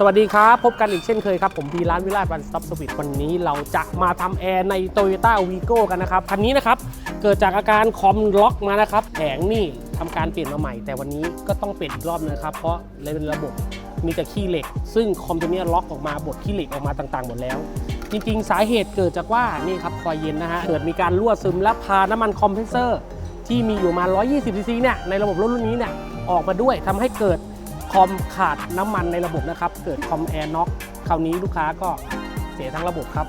สวัสดีครับ พบกันอีกเช่นเคยครับ ผมพีร้านวิลาศวันสต็อปสวิตวันนี้เราจะมาทำแอร์ใน t o y ยต้าวีโก้กันนะครับ คันนี้นะครับ เกิดจากอาการคอมล็อกมานะครับแผงนี่ทำการเปลี่ยนมาใหม่ แต่วันนี้ก็ต้องเปลี่ยนอีกรอบนะครับ เพราะเลยเป็นระบบมีแต่ขี้เหล็ก ซึ่งคอมตัวเนี้ยล็อกออกมาบดขี้เหล็กออกมาต่างๆหมดแล้ว จริงๆ สาเหตุเกิดจากว่านี่ครับคอยเย็นนะฮะเกิดมีการรั่วซึมและพาน้ำมันคอมเพรสเซอร์ที่มีอยู่มา 120ซีซีเนี่ยในระบบรุ่นนี้เนี่ยออกมาด้วยทำให้เกิด คอมขาดน้ำมันในระบบนะครับ เกิดคอมแอร์น็อกคราวนี้ลูกค้าก็เสียทั้งระบบครับ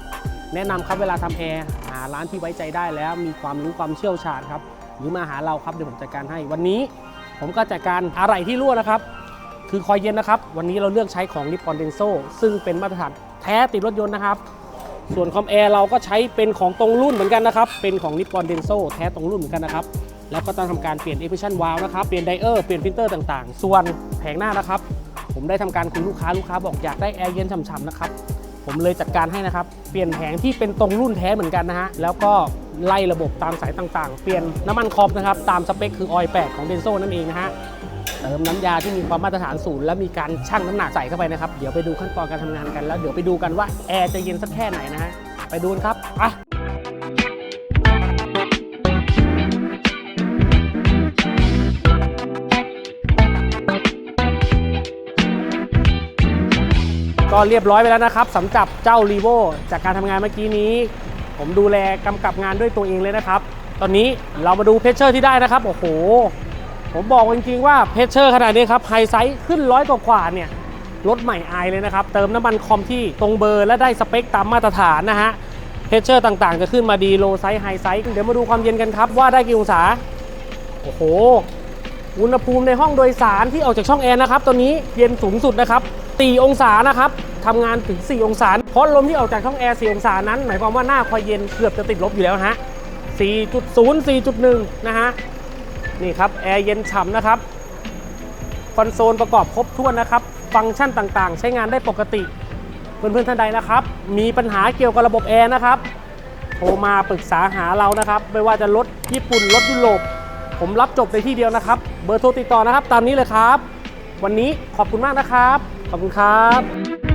แนะนำครับเวลาทำแอร์หาร้านที่ไว้ใจได้แล้ว มีความรู้ความเชี่ยวชาญครับ หรือมาหาเราครับเดี๋ยวผมจัดการให้ วันนี้ผมก็จัดการอะไรที่รั่วนะครับ คือคอยเย็นนะครับ วันนี้เราเลือกใช้ของนิปปอนเดนโซซึ่งเป็นมาตรฐานแท้ติดรถยนต์นะครับ ส่วนคอมแอร์เราก็ใช้เป็นของตรงรุ่นเหมือนกันนะครับ เป็นของนิปปอนเดนโซแท้ตรงรุ่นเหมือนกันนะครับ แล้วก็ต้องทำการเปลี่ยนเอ c ิชันวาล์วนะครับ เปลี่ยนไดเออร์ เปลี่ยนฟิลเตอร์ต่างๆ ส่วน แผงหน้านะครับ ผมได้ทำการคุยลูกค้าลูกค้าบอกอยากได้แอร์เย็นฉ่ำๆนะครับผมเลยจัดการให้นะครับ เปลี่ยนแผงที่เป็นตรงรุ่นแท้เหมือนกันนะฮะ แล้วก็ไล่ระบบตามสายต่างๆ เปลี่ยนน้ำมันคอมนะครับ ตามสเปคคือออย8ของเดนโซนั่นเองนะฮะ เติมน้ำยาที่มีความมาตรฐานสูงและมีการชั่งน้ำหนักใส่เข้าไปนะครับ เดี๋ยวไปดูขั้นตอนการทำงานกัน แล้วเดี๋ยวไปดูกันว่าแอร์จะเย็นสักแค่ไหนนะฮะ ไปดูนครับอะ ก็เรียบร้อยไปแล้วนะครับสำหรับเจ้า r ีโวจากการทำงานเมื่อกี้นี้ ผมดูแลกำกับงานด้วยตัวเองเลยนะครับ ตอนนี้เรามาดูเพชเชอร์ที่ได้นะครับ โอ้โห ผมบอกจริงๆว่าเพชเชอร์ขนาดนี้ครับไฮไซส์ขึ้นร้อยกว่าเนี่ยรถใหม่อายเลยนะครับ เติมน้ำมันคอมที่ตรงเบอร์และได้สเปคตามมาตรฐานนะฮะเพชเชอร์ต่างๆ จะขึ้นมาดีโลไซส์ไฮไซส์เดี๋ยวมาดูความเย็นกันครับ ว่าได้กี่องศา โอ้โห อุณหภูมิในห้องโดยสารที่ออกจากช่องแอร์นะครับ ตัวนี้เย็นสูงสุดนะครับ 4 องศานะครับทำงานถึง 4 องศา เพราะลมที่ออกจากช่องแอร์ 4 องศานั้น หมายความว่าหน้าคอยเย็นเกือบจะติดลบอยู่แล้วฮะ 4.0 4.1 นะฮะ นี่ครับ แอร์เย็นฉ่ำนะครับ คอนโซลประกอบครบถ้วนนะครับ ฟังก์ชันต่างๆ ใช้งานได้ปกติ เพื่อนๆท่านใดนะครับ มีปัญหาเกี่ยวกับระบบแอร์นะครับ โทรมาปรึกษาหาเรานะครับ ไม่ว่าจะรถญี่ปุ่นรถยุโรป ผมรับจบในที่เดียวนะครับ เบอร์โทรติดต่อนะครับ ตามนี้เลยครับ วันนี้ขอบคุณมากนะครับ ขอบคุณครับ